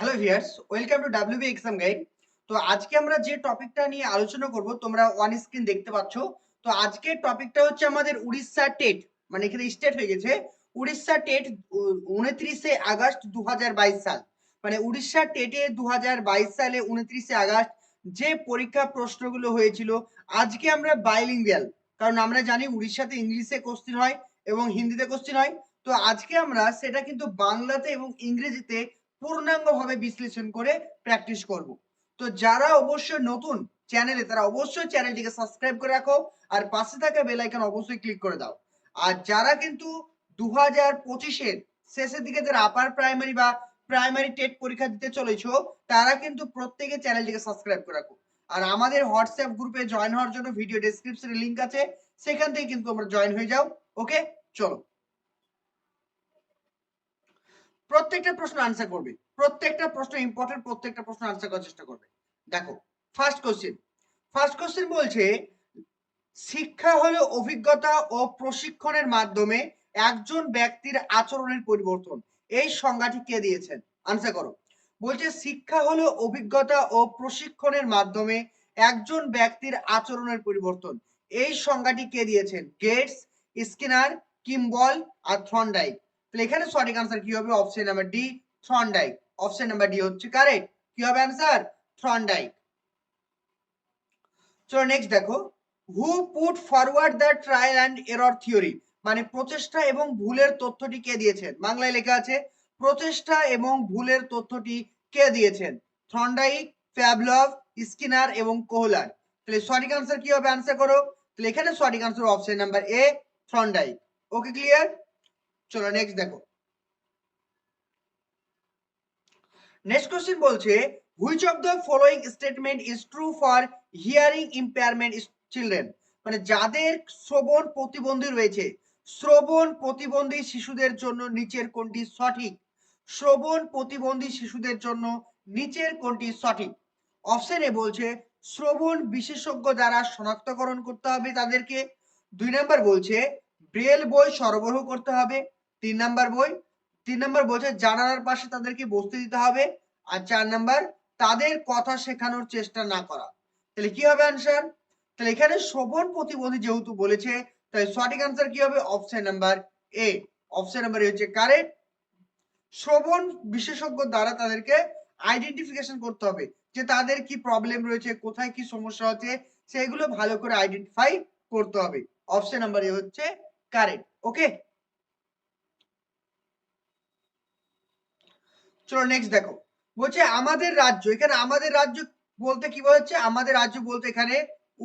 Hello viewers welcome to WB exam guide তো আজকে আমরা যে টপিকটা নিয়ে আলোচনা করব, তোমরা ওয়ান স্ক্রিন দেখতে পাচ্ছ। তো আজকের টপিকটা হচ্ছে আমাদের উড়িষ্যা টেট মানে এখানে স্টেট হয়ে গেছে। উড়িষ্যা টেট উনত্রিশে আগস্ট দুহাজার বাইশ সাল। মানে উড়িষ্যা টেটে দুহাজার বাইশ সালে উনত্রিশে আগস্ট যে পরীক্ষা প্রশ্নগুলো হয়েছিল, আজকে আমরা বাইলিঙ্গুয়াল কারণ আমরা জানি উড়িষ্যাতে ইংলিশে কোশ্চিন হয় এবং হিন্দিতে কোশ্চিন হয়। তো আজকে আমরা সেটা কিন্তু বাংলাতে এবং ইংরেজিতে পূর্ণাঙ্গভাবে বিশ্লেষণ করে প্র্যাকটিস করব। তো যারা অবশ্যই নতুন চ্যানেলে তারা অবশ্যই চ্যানেলটিকে সাবস্ক্রাইব করে রাখো আর পাশে থাকা বেল আইকন অবশ্যই ক্লিক করে দাও। আর যারা কিন্তু দু হাজার পঁচিশের শেষের দিকে যারা আপার প্রাইমারি বা প্রাইমারি টেট পরীক্ষা দিতে চলেছো, তারা কিন্তু প্রত্যেকে চ্যানেলটিকে সাবস্ক্রাইব করে রাখো। আর আমাদের হোয়াটসঅ্যাপ গ্রুপে জয়েন হওয়ার জন্য ভিডিও ডেসক্রিপশনে লিংক আছে, সেখান থেকে কিন্তু তোমরা জয়েন হয়ে যাও। ওকে চলো। প্রত্যেকটা প্রশ্ন আনসার করবে। প্রত্যেকটা প্রশ্ন ইম্পর্টেন্ট প্রত্যেকটা প্রশ্ন আনসার করার চেষ্টা করবে। দেখো ফার্স্ট কোশ্চেন ফার্স্ট কোশ্চেন বলছে, শিক্ষা হলো অভিজ্ঞতা ও প্রশিক্ষণের মাধ্যমে একজন ব্যক্তির আচরণের পরিবর্তন। এই সংজ্ঞাটি কে দিয়েছেন? আনসার করো। বলছে, শিক্ষা হলো অভিজ্ঞতা ও প্রশিক্ষণের মাধ্যমে একজন ব্যক্তির আচরণের পরিবর্তন। এই সংজ্ঞাটি কে দিয়েছেন? গেটস স্কিনার কিম্বল আর থ্রন্ডাইক এখানে সঠিক আনসার কি হবে? Option number D Thorndike option number D হচ্ছে কারেক্ট কি হবে আনসার থ্রন্ডাইক চলো নেক্সট দেখো। Who put forward the trial and error theory মানে প্রচেষ্টা এবং ভুলের তথ্যটি কে দিয়েছেন? বাংলায় লেখা আছে, প্রচেষ্টা এবং ভুলের তথ্যটি কে দিয়েছেন? থ্রন্ডাইক ফ্যাবলভ স্কিনার এবং কোহলার তাহলে সঠিক আনসার কি হবে? আনসার করো। তাহলে এখানে সঠিক answer option number A Thorndike okay clear চলো নেক্সট দেখো। নেক্সট কোশ্চেন বলছে which of the statement is true for hearing impairment children মানে যাদের শ্রবণ প্রতিবন্ধী রয়েছে, শ্রবণ প্রতিবন্ধী শিশুদের জন্য নিচের কোনটি সঠিক? শ্রবণ প্রতিবন্ধী শিশুদের জন্য নিচের কোনটি সঠিক? অপশন এ বলছে, শ্রবণ বিশেষজ্ঞ দ্বারা শনাক্তকরণ করতে হবে তাদেরকে। দুই নাম্বার বলছে ব্রেল বই সরবরাহ করতে হবে। তিন নাম্বার বই, তিন নাম্বার বলছে জানালার পাশে তাদেরকে বসতে দিতে হবে আর চার নাম্বার, তাদের কথা শেখানোর চেষ্টা না করা। তাহলে কি হবে আনসার তাহলে এখানে শ্রবণ প্রতিবন্ধী যেহেতু বলেছে তাই সঠিক আনসার কি হবে? Option number A option number A হচ্ছে কারেক্ট শ্রবণ বিশেষজ্ঞ দ্বারা তাদেরকে আইডেন্টিফিকেশন করতে হবে যে তাদের কি প্রবলেম রয়েছে, কোথায় কি সমস্যা হচ্ছে, সেগুলো ভালো করে আইডেন্টিফাই করতে হবে। অপশন নাম্বার এ হচ্ছে কারেক্ট ওকে চলো নেক্সট দেখো। বলছে আমাদের রাজ্য, এখানে আমাদের রাজ্য বলতে কি বোঝাচ্ছে? আমাদের রাজ্য বলতে এখানে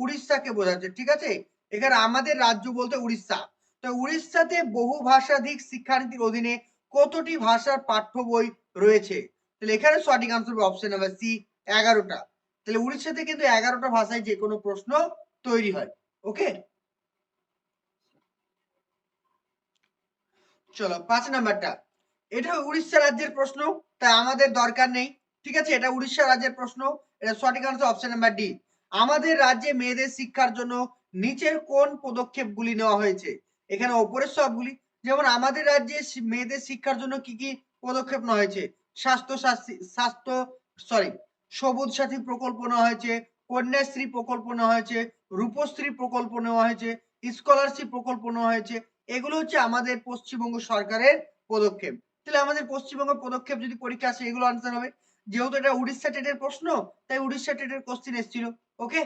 উড়িষ্যাকে বোঝাচ্ছে, ঠিক আছে? এখানে আমাদের রাজ্য বলতে উড়িষ্যা। তো উড়িষ্যাতে বহু ভাষাধিক শিক্ষানীতির অধীনে কতটি ভাষার পাঠ্য বই রয়েছে? তাহলে এখানে সঠিক আনসার হবে অপশন নাম্বার সি এগারোটা। তাহলে উড়িষ্যাতে কিন্তু এগারোটা ভাষায় যে কোনো প্রশ্ন তৈরি হয় ওকে চলো, পাঁচ নাম্বারটা। এটা উড়িষ্যা রাজ্যের প্রশ্ন। তাই আমাদের দরকার নেই, ঠিক আছে? এটা উড়িষ্যা রাজ্যের প্রশ্ন, এটা সঠিক আনসার অপশন নাম্বার ডি আমাদের রাজ্যে মেয়েদের শিক্ষার জন্য নিচের কোন পদক্ষেপগুলি নেওয়া হয়েছে? এখানে ওপরের সবগুলি, যেমন আমাদের রাজ্যে মেয়েদের শিক্ষার জন্য কি কি পদক্ষেপ নেওয়া হয়েছে? স্বাস্থ্য স্বাস্থ্য সরি সবুজ সাথী প্রকল্প নেওয়া হয়েছে, কন্যাশ্রী প্রকল্প নেওয়া হয়েছে, রূপশ্রী প্রকল্প নেওয়া হয়েছে স্কলারশিপ প্রকল্প নেওয়া হয়েছে, এগুলো হচ্ছে আমাদের পশ্চিমবঙ্গ সরকারের পদক্ষেপ। তাহলে আমাদের পশ্চিমবঙ্গ পদক্ষেপ যদি পরীক্ষা আসে, এগুলো আনসার হবে। যেহেতু এটা উড়িষ্যা টেটের প্রশ্ন, তাই উড়িষ্যা টেটের কোশ্চিন এসেছিল ওকে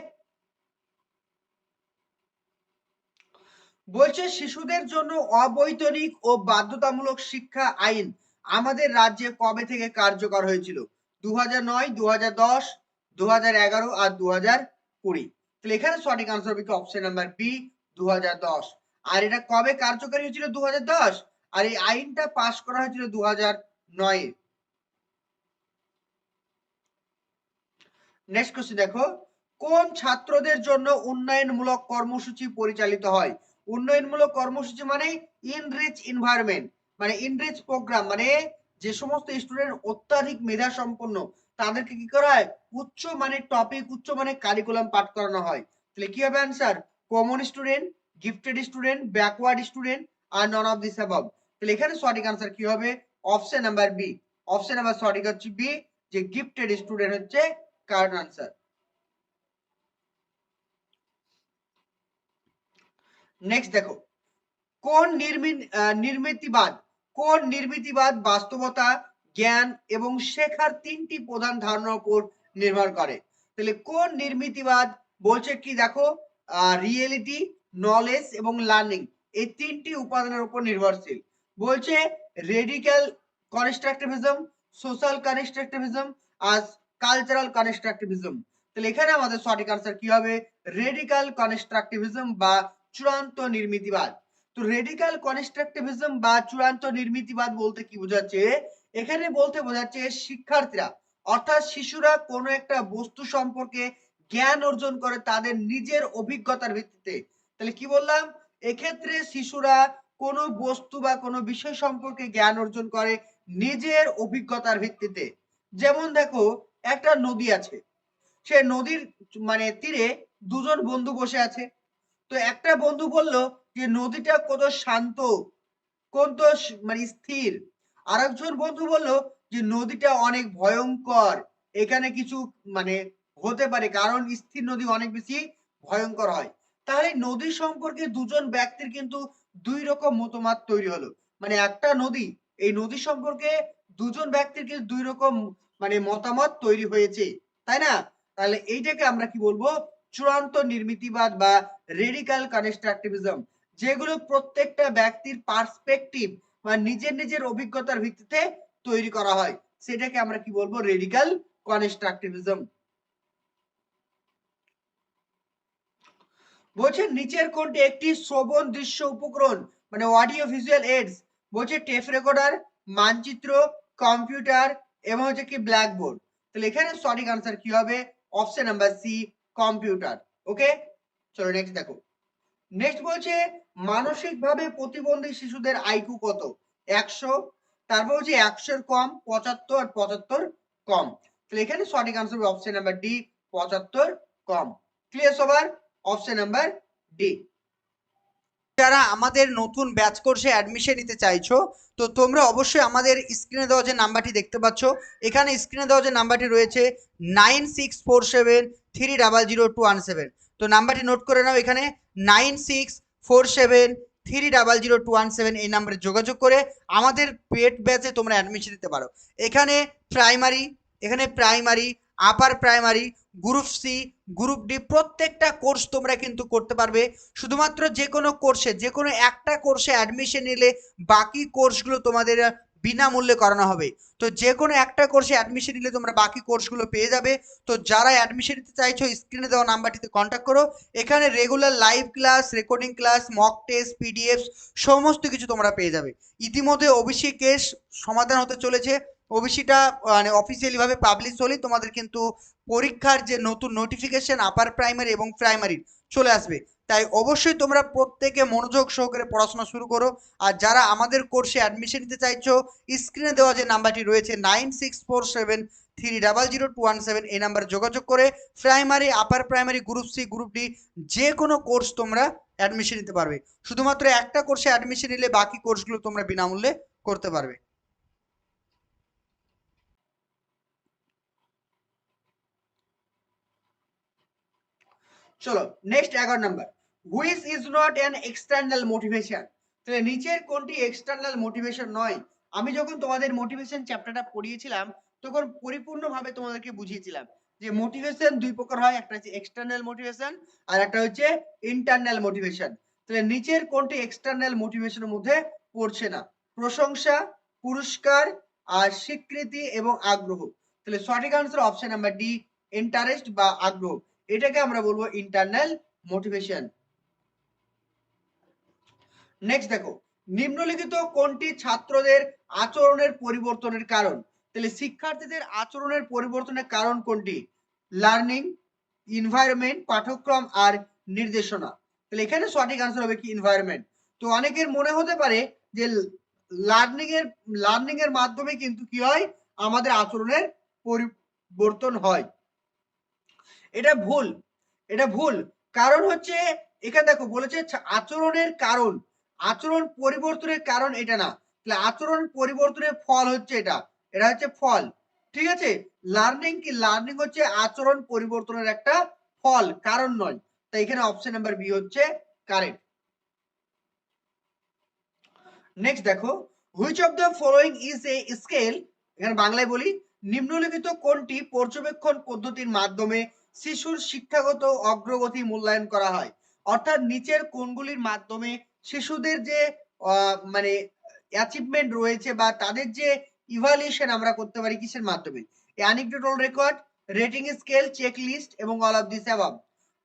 বলছে, শিশুদের জন্য অবৈতনিক ও বাধ্যতামূলক শিক্ষা আইন আমাদের রাজ্যে কবে থেকে কার্যকর হয়েছিল? দু হাজার নয় দু হাজার দশ দু হাজার এগারো আর দু হাজার কুড়ি। তাহলে এখানে সঠিক আনসার হবে অপশন নাম্বার বি দু দশ। আর এটা কবে কার্যকরী হয়েছিল? দু হাজার দশ। আর এই আইনটা পাশ করা হয়েছিল দু হাজার নেক্সট কোশ্চেন দেখো। কোন ছাত্রদের জন্য উন্নয়নমূলক কর্মসূচি পরিচালিত হয়? উন্নয়নমূলক কর্মসূচি মানে ইনরিচ এনভায়রনমেন্ট মানে ইনরিচ প্রোগ্রাম মানে যে সমস্ত স্টুডেন্ট অত্যাধিক মেধা সম্পন্ন, তাদেরকে কি করা হয়? উচ্চ মানের টপিক উচ্চ মানের কারিকুলাম পাঠ করানো হয়। তাহলে কি হবে answer common student gifted student backward student R none of this above তাহলে এখানে সঠিক আনসার কি হবে? Option number B option number সঠিক হচ্ছে বি যে গিফটেড স্টুডেন্ট হচ্ছে কারেক্ট আনসার নেক্সট দেখো, কোন নির্মিতিবাদ কোন নির্মিতিবাদ বাস্তবতা, জ্ঞান এবং শেখার তিনটি প্রধান ধারণার উপর নির্ভর করে? তাহলে কোন নির্মিতিবাদ বলছে কি দেখো? রিয়েলিটি নলেজ এবং লার্নিং এই তিনটি উপাদানের উপর নির্ভরশীল। বলছে রেডিক্যাল কনস্ট্রাকটিভিজম সোশ্যাল কনস্ট্রাকটিভিজম আর কালচারাল কনস্ট্রাকটিভিজম তাহলে এখানে আমাদের সঠিক আনসার কি হবে? রেডিক্যাল কনস্ট্রাকটিভিজম বা চূড়ান্ত নির্মিতিবাদ। তো রেডিক্যাল কনস্ট্রাকটিভিজম বা চূড়ান্ত নির্মিতিবাদ বলতে কি বোঝাচ্ছে? এখানে বলতে বোঝাচ্ছে শিক্ষার্থীরা, অর্থাৎ শিশুরা কোনো একটা বস্তু সম্পর্কে জ্ঞান অর্জন করে তাদের নিজের অভিজ্ঞতার ভিত্তিতে। তাহলে কি বললাম? এক্ষেত্রে শিশুরা কোনো বস্তু বা কোনো বিষয় সম্পর্কে জ্ঞান অর্জন করে নিজের অভিজ্ঞতার ভিত্তিতে। যেমন দেখো, একটা নদী আছে। সে নদীর মানে তীরে দুজন বন্ধু বসে আছে। তো একটা বন্ধু বলল যে, নদীটা কত শান্ত, কত মানে স্থির। আরেকজন বন্ধু বলল যে, নদীটা অনেক ভয়ঙ্কর। এখানে কিছু মানে হতে পারে, কারণ স্থির নদী অনেক বেশি ভয়ঙ্কর হয়। তাহলে নদী সম্পর্কে দুজন ব্যক্তির কিন্তু দুই রকম মতামত তৈরি হলো। মানে একটা নদী, এই নদী সম্পর্কে দুজন ব্যক্তির কিন্তু দুই রকম মানে মতামত তৈরি হয়েছে, তাই না? তাহলে এইটাকে আমরা কি বলব? চূড়ান্ত নির্মিতিবাদ বা রেডিকাল কনস্ট্রাকটিভিজম যেগুলো প্রত্যেকটা ব্যক্তির পার্সপেক্টিভ বা নিজের নিজের অভিজ্ঞতার ভিত্তিতে তৈরি করা হয়। সেটাকে আমরা কি বলব? রেডিকাল কনস্ট্রাকটিভিজম বলছে নিচের কোনটি একটি শ্রবণ দৃশ্য উপকরণ মানে অডিও ভিজুয়াল এডস বলছে টেপ রেকর্ডার মানচিত্র কম্পিউটার এবং হচ্ছে কি ব্ল্যাকবোর্ড তাহলে এখানে সঠিক আনসার কি হবে? Option number C computer okay চলো নেক্সট দেখো। নেক্সট বলছে মানসিকভাবে প্রতিবন্ধী শিশুদের আইকিউ কত? একশো। তারপর হচ্ছে একশোর কম, পঁচাত্তর আর পঁচাত্তর কম। তাহলে এখানে সঠিক আনসার হবে অপশন নাম্বার ডি পঁচাত্তর কম। ক্লিয়ার সবার? অপশন নাম্বার ডি যারা আমাদের নতুন ব্যাচ কোর্সে অ্যাডমিশন নিতে চাইছো, তো তোমরা অবশ্যই আমাদের স্ক্রিনে দেওয়া যে নাম্বারটি দেখতে পাচ্ছ, এখানে স্ক্রিনে দেওয়া যে নাম্বারটি রয়েছে nine six four seven three double zero two one seven তো নাম্বারটি নোট করে নাও এখানে nine six four seven three double zero two one seven এই নাম্বারে যোগাযোগ করে আমাদের পেড ব্যাচে তোমরা অ্যাডমিশন নিতে পারো। এখানে প্রাইমারি এখানে primary upper primary group C group D প্রত্যেকটা কোর্স তোমরা কিন্তু করতে পারবে। শুধুমাত্র যে কোনো কোর্সে যে কোনো একটা কোর্সে অ্যাডমিশন নিলে বাকি কোর্সগুলো তোমাদের বিনামূল্যে করানো হবে। তো যে কোনো একটা কোর্সে অ্যাডমিশন নিলে তোমরা বাকি কোর্সগুলো পেয়ে যাবে। তো যারা অ্যাডমিশন নিতে চাইছো স্ক্রিনে দেওয়া নাম্বারটিতে কন্ট্যাক্ট করো। এখানে regular live class recording class mock test PDF সমস্ত কিছু তোমরা পেয়ে যাবে। ইতিমধ্যে কেস সমাধান হতে চলেছে। ওবিসিটা মানে অফিসিয়ালিভাবে পাবলিশ হলেই তোমাদের কিন্তু পরীক্ষার যে নতুন নোটিফিকেশন আপার প্রাইমারি এবং প্রাইমারির চলে আসবে। তাই অবশ্যই তোমরা প্রত্যেকে মনোযোগ সহকারে পড়াশোনা শুরু করো। আর যারা আমাদের কোর্সে অ্যাডমিশন নিতে চাইছো স্ক্রিনে দেওয়া যে নাম্বারটি রয়েছে nine six four seven three double zero two one seven এই নাম্বারে যোগাযোগ করে primary upper primary group C group D যে কোনো কোর্স তোমরা অ্যাডমিশন নিতে পারবে। শুধুমাত্র একটা কোর্সে অ্যাডমিশন নিলে বাকি কোর্সগুলো তোমরা বিনামূল্যে করতে পারবে। চলো নেক্সট এগারো number which is not an external motivation তাহলে নিচের কোনটি এক্সটার্নাল মোটিভেশন নয়? আমি যখন তোমাদের মোটিভেশন চ্যাপ্টারটা পড়িয়েছিলাম, তখন পরিপূর্ণভাবে তোমাদেরকে বুঝিয়েছিলাম যে মোটিভেশন দুই প্রকার হয়, একটা হচ্ছে এক্সটার্নাল মোটিভেশন আর একটা হচ্ছে ইন্টারনাল মোটিভেশন তাহলে নিচের কোনটি এক্সটার্নাল মোটিভেশনের মধ্যে পড়ছে না? প্রশংসা, পুরস্কার আর স্বীকৃতি এবং আগ্রহ। তাহলে সঠিক answer option number D interest বা আগ্রহ। এটাকে আমরা বলব ইন্টারনাল মোটিভেশন নেক্সট দেখো, নিম্নলিখিত কোনটি ছাত্রদের আচরণের পরিবর্তনের কারণ? তাহলে শিক্ষার্থীদের আচরণের পরিবর্তনের কারণ কোনটি? লার্নিং ইনভায়রনমেন্ট পাঠ্যক্রম আর নির্দেশনা। তাহলে এখানে সঠিক আনসার হবে কি? ইনভায়রনমেন্ট তো অনেকের মনে হতে পারে যে লার্নিং এর লার্নিং এর মাধ্যমে কিন্তু কি হয়? আমাদের আচরণের পরিবর্তন হয়। এটা ভুল এটা ভুল। কারণ হচ্ছে, এখানে দেখো, বলেছে আচরণের কারণ। আচরণ পরিবর্তনের কারণ এটা না। তাহলে আচরণ পরিবর্তনের ফল হচ্ছে এটা। এটা হচ্ছে ফল। ঠিক আছে? লার্নিং কি? লার্নিং হচ্ছে আচরণ পরিবর্তনের একটা ফল, কারণ নয়। তাই এখানে অপশন নাম্বার বি হচ্ছে কারেক্ট নেক্সট দেখো which of the following is a scale এখানে বাংলায় বলি, নিম্নলিখিত কোনটি পর্যবেক্ষণ পদ্ধতির মাধ্যমে শিশুর শিক্ষাগত অগ্রগতি মূল্যায়ন করা হয়। অর্থাৎ নিচের কোনগুলির মাধ্যমে শিশুদের যে মানে অ্যাচিভমেন্ট রয়েছে বা তাদের যে ইভালুয়েশন আমরা করতে পারি কিসের মাধ্যমে? Anecdotal record rating scale check list এবং অল অফ দিস অ্যাবাভ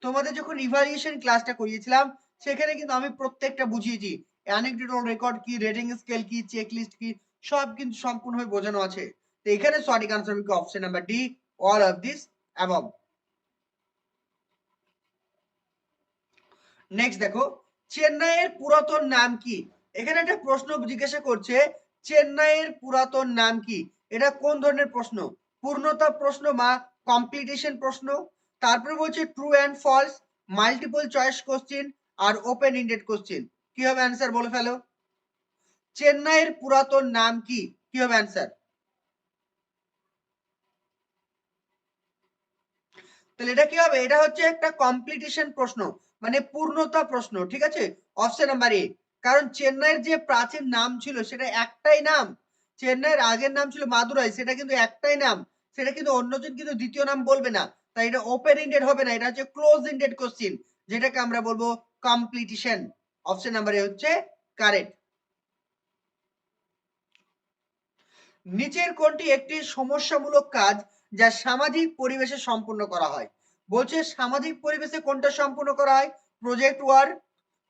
তোমাদের যখন ইভালুয়েশন ক্লাসটা করিয়েছিলাম, সেখানে কিন্তু আমি প্রত্যেকটা বুঝিয়েছি। অ্যানিকডোটাল রেকর্ড কি রেটিং স্কেল কি চেক লিস্ট কি, সব কিন্তু সম্পূর্ণভাবে বোঝানো আছে। তো এখানে সঠিক আনসার হবে option number D all of this above next দেখো, চেন্নাইয়ের পুরাতন নাম কি? এখানে একটা প্রশ্ন জিজ্ঞাসা করছে, চেন্নাইয়ের পুরাতন নাম কি? এটা কোন ধরনের প্রশ্ন? পূর্ণতা প্রশ্ন বা কমপ্লিটেশন প্রশ্ন? তারপরে বলছে true and false multiple choice question R open ended question কি হবে অ্যান্সার বলে ফেলো? চেন্নাইয়ের পুরাতন নাম কি? কি হবে অ্যান্সার তাহলে এটা কি হবে? এটা হচ্ছে একটা কম্পিটিশন প্রশ্ন। মানে পূর্ণতা প্রশ্ন, ঠিক আছে? অপশন নাম্বার এ কারণ চেন্নাইয়ের যে প্রাচীন নাম ছিল, সেটা একটাই নাম। চেন্নাইয়ের আগের নাম ছিল মাদুরাই, সেটা কিন্তু একটাই নাম। সেটা কিন্তু অন্যজন কিন্তু দ্বিতীয় নাম বলবে না। তাই এটা ওপেন ইন্ডেড হবে না, এটা হচ্ছে ক্লোজ ইন্ডেড কোশ্চিন যেটাকে আমরা বলব কমপ্লিটেশন অপশন নাম্বার এ হচ্ছে কারেক্ট নিচের কোনটি একটি সমস্যামূলক কাজ যা সামাজিক পরিবেশে সম্পূর্ণ করা হয়? বলছে সামাজিক পরিবেশে কোনটা সম্পূর্ণ করা হয়? প্রজেক্ট ওয়ার্ক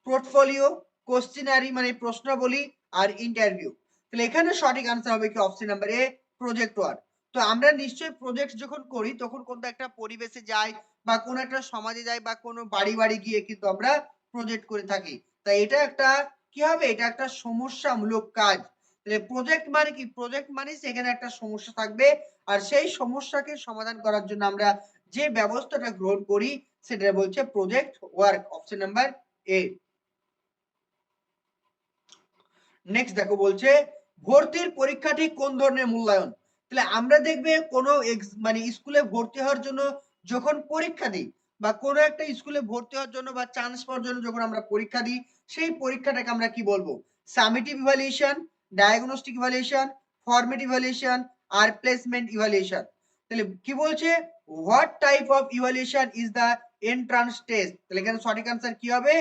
পোর্টফোলিও কোশ্চিনারি মানে প্রশ্নাবলী আর ইন্টারভিউ তাহলে এখানে সঠিক আনসার হবে কি option number A project work তো আমরা নিশ্চয়ই প্রজেক্ট যখন করি, তখন কোন একটা পরিবেশে যাই বা কোন একটা সমাজে যাই বা কোনো বাড়ি বাড়ি গিয়ে কিন্তু আমরা প্রজেক্ট করে থাকি। তাই এটা একটা কি হবে? এটা একটা সমস্যামূলক কাজ। তাহলে প্রজেক্ট মানে কি? প্রজেক্ট মানে সেখানে একটা সমস্যা থাকবে। আর সেই সমস্যাকে সমাধান করার জন্য আমরা যে ব্যবস্থাটা গ্রহণ করি, সেটা বলছে project work option number A next দেখো বলছে, ভর্তির পরীক্ষাটি কোন ধরনের মূল্যায়ন? তাহলে আমরা দেখবে কোনো মানে স্কুলে ভর্তি হওয়ার জন্য যখন পরীক্ষা দিই, বা কোনো একটা স্কুলে ভর্তি হওয়ার জন্য বা চান্স পাওয়ার জন্য যখন আমরা পরীক্ষা দিই, সেই পরীক্ষাটাকে আমরা কি বলব? Summative evaluation diagnostic evaluation formative evaluation আর প্লেসমেন্ট ইভালুয়েশন তাহলে কি বলছে? What type of evaluation is the entrance test তাহলে এখানে সঠিক আনসার কি হবে?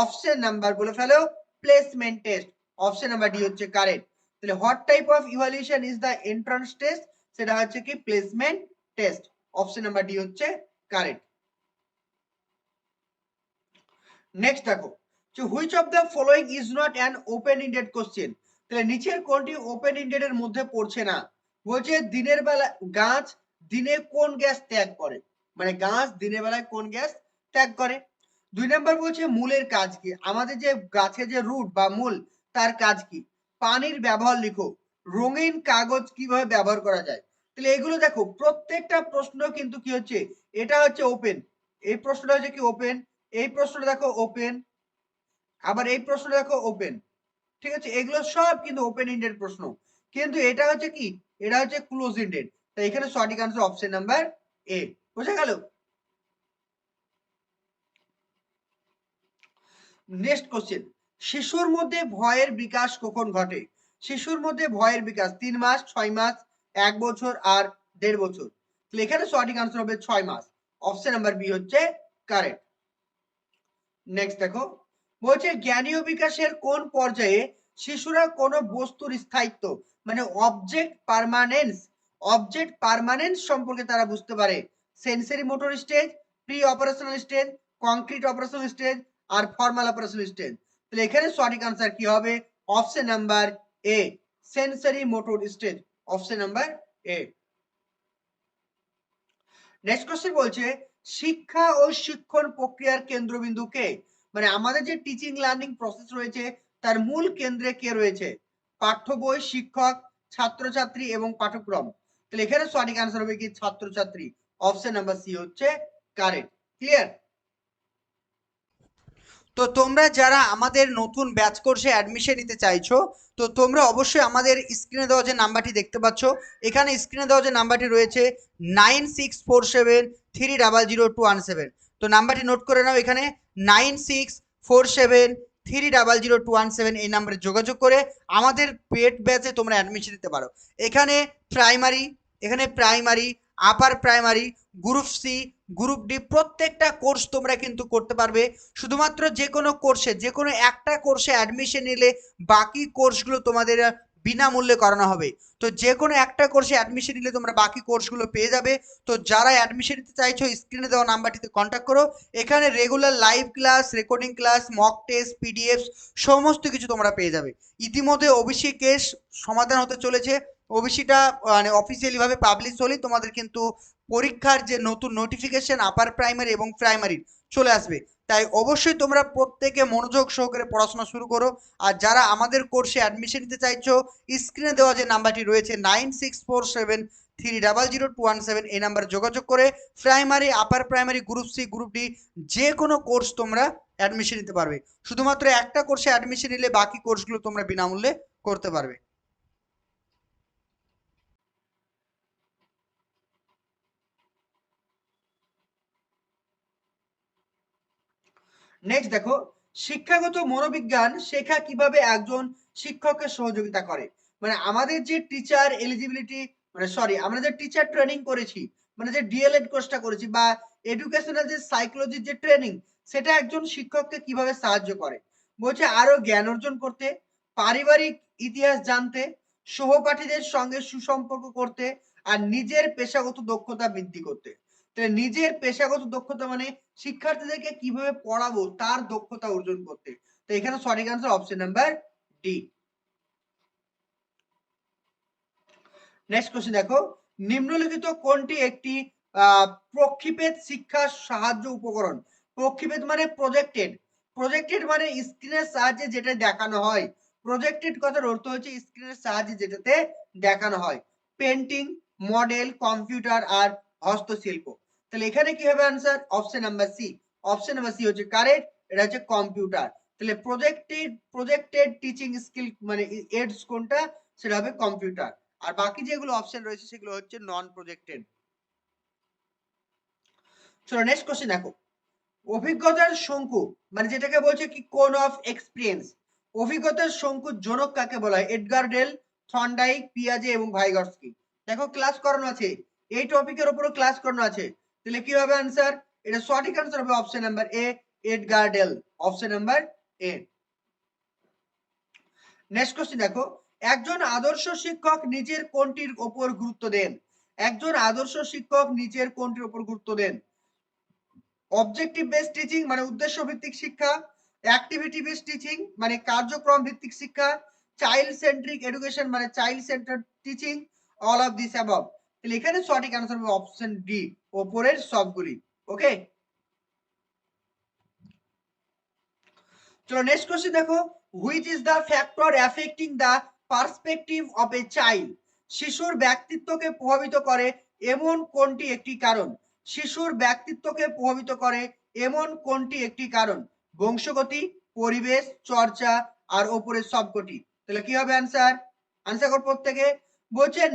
অপশন নাম্বার বলে ফেলো placement test option number D হচ্ছে কারেক্ট তাহলে what type of evaluation is the entrance test সেটা হচ্ছে কি? Placement test option number D হচ্ছে কারেক্ট নেক্সট দেখো which of the following is not an open indeed question তাহলে নিচের কোনটি ওপেন ইন্ডেড এর মধ্যে পড়ছে না? বলছে দিনের বেলা গাছ দিনে কোন গ্যাস ত্যাগ করে? মানে গাছ দিনের বেলায় কোন গ্যাস ত্যাগ করে? দুই নম্বর বলছে মূলের কাজ কি? আমাদের যে গাছের যে রুট বা মূল, তার কাজ কি? পানির ব্যবহার লিখো। রঙিন কাগজ কীভাবে ব্যবহার করা যায়? তাহলে এগুলো দেখো, প্রত্যেকটা প্রশ্ন কিন্তু কি হচ্ছে? এটা হচ্ছে ওপেন এই প্রশ্নটা হচ্ছে কি ওপেন এই প্রশ্নটা দেখো ওপেন আবার এই প্রশ্নটা দেখো ওপেন ঠিক আছে? এগুলো সব কিন্তু ওপেন ইন্ডেড প্রশ্ন। কিন্তু এটা হচ্ছে কি? এটা হচ্ছে ক্লোজ ইন্ডেড এখানে সঠিক আনসার অপশন নাম্বার এ বোঝা গেল? নেক্সট কোশ্চেন শিশুর মধ্যে ভয়ের বিকাশ কখন ঘটে? শিশুর মধ্যে ভয়ের বিকাশ তিন মাস, ছয় মাস, এক বছর আর দেড় বছর। এখানে সঠিক আনসার হবে ছয় মাস। অপশন নাম্বার বি হচ্ছে কারেক্ট নেক্সট দেখো। বলছে, জ্ঞানীয় বিকাশের কোন পর্যায়ে শিশুরা কোন বস্তুর স্থায়িত্ব মানে অবজেক্ট পার্মানেন্স অবজেক্ট পার্মানেন্স সম্পর্কে তারা বুঝতে পারে। Sensory motor stage pre operational stage concrete operational stage আর ফর্মাল অপারেশনাল স্টেজ তাহলে এখানে সঠিক আনসার কি হবে? Option number A sensory motor stage option number A next question বলছে, শিক্ষা ও শিক্ষণ প্রক্রিয়ার কেন্দ্রবিন্দু কে? মানে আমাদের যে টিচিং লার্নিং প্রসেস রয়েছে, তার মূল কেন্দ্রে কে রয়েছে? পাঠ্য বই, শিক্ষক, ছাত্রছাত্রী এবং পাঠ্যক্রম। তাহলে এখানে সঠিক আনসার হবে কি? ছাত্রছাত্রী। অপশন নাম্বার সি হচ্ছে কারেক্ট ক্লিয়ার তো তোমরা যারা আমাদের নতুন ব্যাচ কোর্সে অ্যাডমিশন নিতে চাইছো, তো তোমরা অবশ্যই আমাদের স্ক্রিনে দেওয়া যে নাম্বারটি দেখতে পাচ্ছ, এখানে স্ক্রিনে দেওয়া যে নাম্বারটি রয়েছে nine six four seven three double zero two one seven. তো নাম্বারটি নোট করে নাও এখানে, nine six four seven three double zero two one seven এই নাম্বারে যোগাযোগ করে আমাদের পেড ব্যাচে তোমরা অ্যাডমিশন নিতে পারো। এখানে প্রাইমারি এখানে primary upper primary group C group D প্রত্যেকটা কোর্স তোমরা কিন্তু করতে পারবে। শুধুমাত্র যে কোনো কোর্সে যে কোনো একটা কোর্সে অ্যাডমিশন নিলে বাকি কোর্সগুলো তোমাদের বিনামূল্যে করানো হবে। তো যে কোনো একটা কোর্সে অ্যাডমিশন নিলে তোমরা বাকি কোর্সগুলো পেয়ে যাবে। তো যারা অ্যাডমিশন নিতে চাইছো স্ক্রিনে দেওয়া নাম্বারটিতে কন্ট্যাক্ট করো। এখানে regular live class recording class mock test PDF সমস্ত কিছু তোমরা পেয়ে যাবে। ইতিমধ্যে ওবিসি কেস সমাধান হতে চলেছে। ওবিসিটা মানে অফিসিয়ালিভাবে পাবলিশ হলেই তোমাদের কিন্তু পরীক্ষার যে নতুন নোটিফিকেশন আপার প্রাইমারি এবং প্রাইমারির চলে আসবে। তাই অবশ্যই তোমরা প্রত্যেকে মনোযোগ সহকারে পড়াশোনা শুরু করো। আর যারা আমাদের কোর্সে অ্যাডমিশন নিতে চাইছো স্ক্রিনে দেওয়া যে নাম্বারটি রয়েছে nine six four seven three double zero two one seven এই নাম্বারে যোগাযোগ করে primary upper primary group C group D যে কোনো কোর্স তোমরা অ্যাডমিশন নিতে পারবে। শুধুমাত্র একটা কোর্সে অ্যাডমিশন নিলে বাকি কোর্সগুলো তোমরা বিনামূল্যে করতে পারবে। নেক্সট দেখো, শিক্ষাগত মনোবিজ্ঞান শেখা কীভাবে একজন শিক্ষককে সহযোগিতা করে? মানে আমাদের যে টিচার এলিজিবিলিটি মানে সরি আমরা যে টিচার ট্রেনিং করেছি মানে যে ডিএলএড কোর্সটা করেছি বা এডুকেশনাল যে সাইকোলজির যে ট্রেনিং সেটা একজন শিক্ষককে কীভাবে সাহায্য করে? বলছে আরও জ্ঞান অর্জন করতে, পারিবারিক ইতিহাস জানতে, সহপাঠীদের সঙ্গে সুসম্পর্ক করতে, আর নিজের পেশাগত দক্ষতা বৃদ্ধি করতে। তাহলে নিজের পেশাগত দক্ষতা মানে শিক্ষার্থীদেরকে কীভাবে পড়াবো তার দক্ষতা অর্জন করতে। তো এখানে সঠিক answer option number D next question দেখো। নিম্নলিখিত কোনটি একটি আহ, প্রক্ষিপেদ শিক্ষা সাহায্য উপকরণ? প্রক্ষিপেদ মানে প্রজেক্টেড প্রজেক্টেড মানে স্ক্রিনের সাহায্যে যেটা দেখানো হয়। প্রজেক্টেড কথার অর্থ হচ্ছে স্ক্রিনের সাহায্যে যেটাতে দেখানো হয়। পেন্টিং মডেল কম্পিউটার আর হস্তশিল্প। তাহলে এখানে কি হবে answer option number C option number C হচ্ছে কারেক্ট এটা হচ্ছে কম্পিউটার তাহলে প্রজেক্টেড প্রজেক্টেড টিচিং স্কিল মানে এডস কোনটা? সেটা হবে কম্পিউটার আর বাকি যেগুলো অপশন রয়েছে সেগুলো হচ্ছে নন প্রজেক্টেড চলো নেক্সট কোশ্চেন দেখো। অভিজ্ঞতার শঙ্কু মানে যেটাকে বলছে কি কোন অফ এক্সপিরিয়েন্স অভিজ্ঞতার শঙ্কু জনক কাকে বলা হয়? এডগার ডেল থন্ডাইক পিয়াজে এবং ভাইগর্সকি দেখো ক্লাস করানো আছে। এই টপিকের উপরও ক্লাস করানো আছে। তাহলে কি হবে আনসার এটা সঠিক আনসার হবে option number A Edgar Dale option number A next question দেখো। একজন আদর্শ শিক্ষক নিজের কোনটির উপর গুরুত্ব দেন? একজন আদর্শ শিক্ষক নিজের কোনটির উপর গুরুত্ব দেন? অবজেক্টিভ বেসড টিচিং মানে উদ্দেশ্য ভিত্তিক শিক্ষা। অ্যাক্টিভিটি বেসড টিচিং মানে কার্যক্রম ভিত্তিক শিক্ষা। চাইল্ড সেন্ট্রিক এডুকেশন মানে child center teaching all of this above তাহলে এখানে সঠিক আনসার হবে অপশন ডি ওপরের সবগুলি ওকে চলো নেক্সট কোশ্চেন দেখো which is the factor affecting the perspective of a child শিশুর ব্যক্তিত্বকে প্রভাবিত করে এমন কোনটি একটি কারণ? শিশুর ব্যক্তিত্বকে প্রভাবিত করে এমন কোনটি একটি কারণ? বংশগতি, পরিবেশ, চর্চা আর ওপরের সবকটি। তাহলে কি হবে অ্যান্সার আনসার কর প্রত্যেকে। বলছেন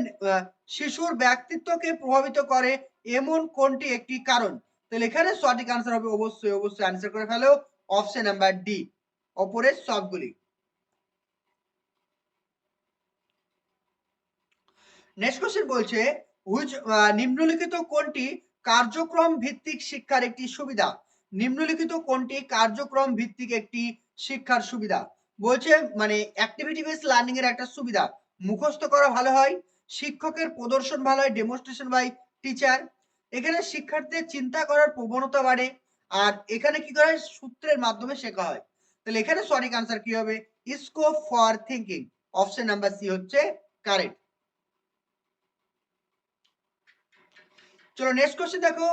শিশুর ব্যক্তিত্বকে প্রভাবিত করে এমন কোনটি একটি কারণ? তাহলে এখানে সঠিক আনসার হবে, অবশ্যই অবশ্যই আনসার করে ফেলো। অপশন নাম্বার ডি ওপরের সবগুলি। নেক্সট কোশ্চেন বলছে হুইচ নিম্নলিখিত কোনটি কার্যক্রম ভিত্তিক শিক্ষার একটি সুবিধা? নিম্নলিখিত কোনটি কার্যক্রম ভিত্তিক একটি শিক্ষার সুবিধা? বলছে মানে অ্যাক্টিভিটি বেস লার্নিং এর একটা সুবিধা। মুখস্থ করা ভালো হয়, শিক্ষকের প্রদর্শন ভালো হয় ডেমনস্ট্রেশন বাই টিচার এখানে শিক্ষার্থীদের চিন্তা করার প্রবণতা বাড়ে, আর এখানে কি করে সূত্রের মাধ্যমে শেখা হয়। তাহলে এখানে সঠিক আনসার কি হবে? Scope for thinking option number C হচ্ছে কারেক্ট চলো নেক্সট কোশ্চেন দেখো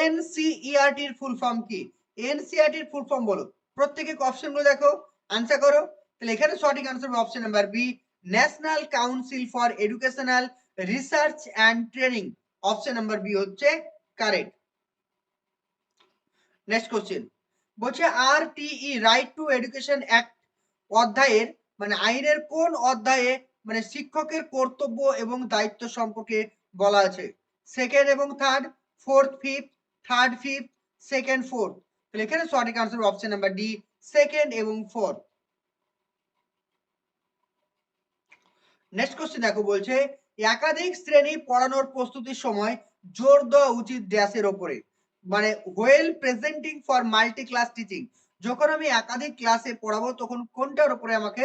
এনসিইআরটি এর ফুল ফর্ম কি? এনসিইআরটি এর ফুল ফর্ম বলো। প্রত্যেকে অপশনগুলো দেখো আনসার করো। তাহলে এখানে সঠিক আনসার হবে option number B National Council for Educational Research and Training option number B হচ্ছে কারেক্ট নেক্সট কোশ্চেন বলছে R TE right to education act অধ্যায়ের মানে আইনের কোন অধ্যায়ে মানে শিক্ষকের কর্তব্য এবং দায়িত্ব সম্পর্কে বলা আছে? সেকেন্ড এবং third fourth fifth third fifth second fourth তাহলে এখানে সঠিক answer option number D second এবং ফোর্থ নেক্সট কোশ্চেন দেখো বলছে একাধিক শ্রেণি পড়ানোর প্রস্তুতির সময় জোর দেওয়া উচিত ড্যাশের ওপরে। মানে well presenting for multi class teaching যখন আমি একাধিক ক্লাসে পড়াবো, তখন কোনটার উপরে আমাকে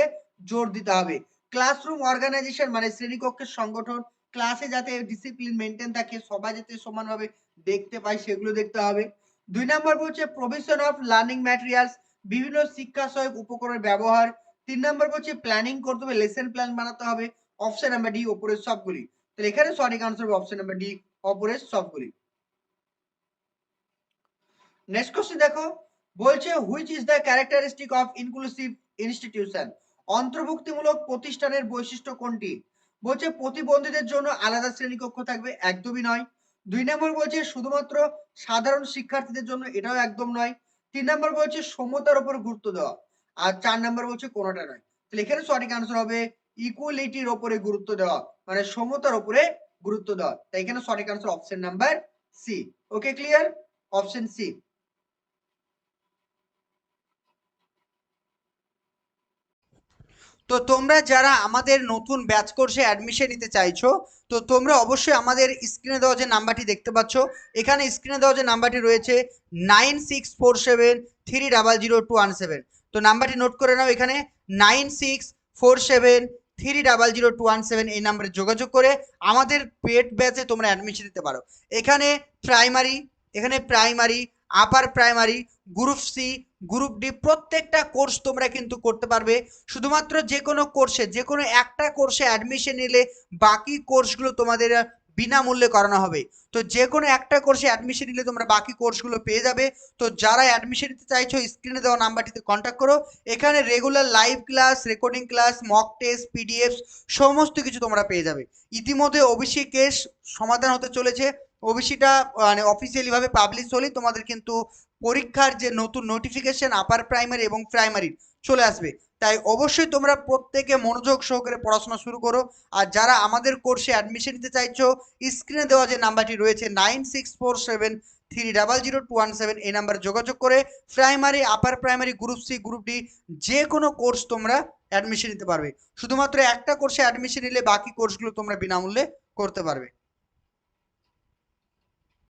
জোর দিতে হবে? ক্লাসরুম অর্গানাইজেশন মানে শ্রেণীকক্ষের সংগঠন ক্লাসে যাতে ডিসিপ্লিন মেনটেন থাকে, সবাই যাতে সমানভাবে দেখতে পায়, সেগুলো দেখতে হবে। দুই নম্বর বলছে প্রভিশন অফ লার্নিং ম্যাটেরিয়ালস বিভিন্ন শিক্ষা সহায়ক উপকরণের ব্যবহার। তিন নম্বর বলছে প্ল্যানিং করতে হবে লেসন প্ল্যান বানাতে হবে। অপশন নাম্বার ডি ওপরের সবগুলি তাহলে এখানে সঠিক আনসার হবে অপশন নাম্বার ডি অপরের সবগুলি নেক্সট কোশ্চেন দেখো। বলছে which is the characteristic of inclusive institution অন্তর্ভুক্তিমূলক প্রতিষ্ঠানের বৈশিষ্ট্য কোনটি? বলছে, প্রতিবন্ধীদের জন্য আলাদা শ্রেণীকক্ষ থাকবে, একদমই নয়। দুই নম্বর বলছে, শুধুমাত্র সাধারণ শিক্ষার্থীদের জন্য এটাও একদম নয়। তিন নম্বর বলছে, সমতার উপর গুরুত্ব দেওয়া। আর চার নম্বর বলছে, কোনোটা নয়। তাহলে এখানে সঠিক আনসার হবে ইকুয়ালিটির ওপরে গুরুত্ব দেওয়া মানে সমতার ওপরে গুরুত্ব দেওয়া। তাই এখানে সঠিক answer option number C okay clear option C তো তোমরা যারা আমাদের নতুন ব্যাচ কোর্সে অ্যাডমিশন নিতে চাইছো, তো তোমরা অবশ্যই আমাদের স্ক্রিনে দেওয়া যে নাম্বারটি দেখতে পাচ্ছ, এখানে স্ক্রিনে দেওয়া যে নাম্বারটি রয়েছে nine six four seven three double zero two one seven তো নাম্বারটি নোট করে নাও এখানে nine six four seven three double zero two one seven এই নাম্বারে যোগাযোগ করে আমাদের পেট ব্যাচে তোমরা অ্যাডমিশন নিতে পারো। এখানে প্রাইমারি এখানে primary upper primary group C group D প্রত্যেকটা কোর্স তোমরা কিন্তু করতে পারবে। শুধুমাত্র যে কোনো কোর্সে যে কোনো একটা কোর্সে অ্যাডমিশন নিলে বাকি কোর্সগুলো তোমাদের বিনামূল্যে করানো হবে। তো যে কোনো একটা কোর্সে অ্যাডমিশন নিলে তোমরা বাকি কোর্সগুলো পেয়ে যাবে। তো যারা অ্যাডমিশন নিতে চাইছো স্ক্রিনে দেওয়া নাম্বারটিতে কন্ট্যাক্ট করো। এখানে regular live class recording class mock test PDF সমস্ত কিছু তোমরা পেয়ে যাবে। ইতিমধ্যে ওবিসি কেস সমাধান হতে চলেছে। ওবিসিটা মানে অফিসিয়ালি ভাবে পাবলিশ হলেই তোমাদের কিন্তু পরীক্ষার যে নতুন নোটিফিকেশন আপার প্রাইমারি এবং প্রাইমারি চলে আসবে। তাই অবশ্যই তোমরা প্রত্যেকে মনোযোগ সহকারে পড়াশোনা শুরু করো। আর যারা আমাদের কোর্সে অ্যাডমিশন নিতে চাইছো স্ক্রিনে দেওয়া যে নাম্বারটি রয়েছে nine six four seven three double zero two one seven এই নাম্বারে যোগাযোগ করে primary upper primary group C group D যে কোনো কোর্স তোমরা অ্যাডমিশন নিতে পারবে। শুধুমাত্র একটা কোর্সে অ্যাডমিশন নিলে বাকি কোর্সগুলো তোমরা বিনামূল্যে করতে পারবে।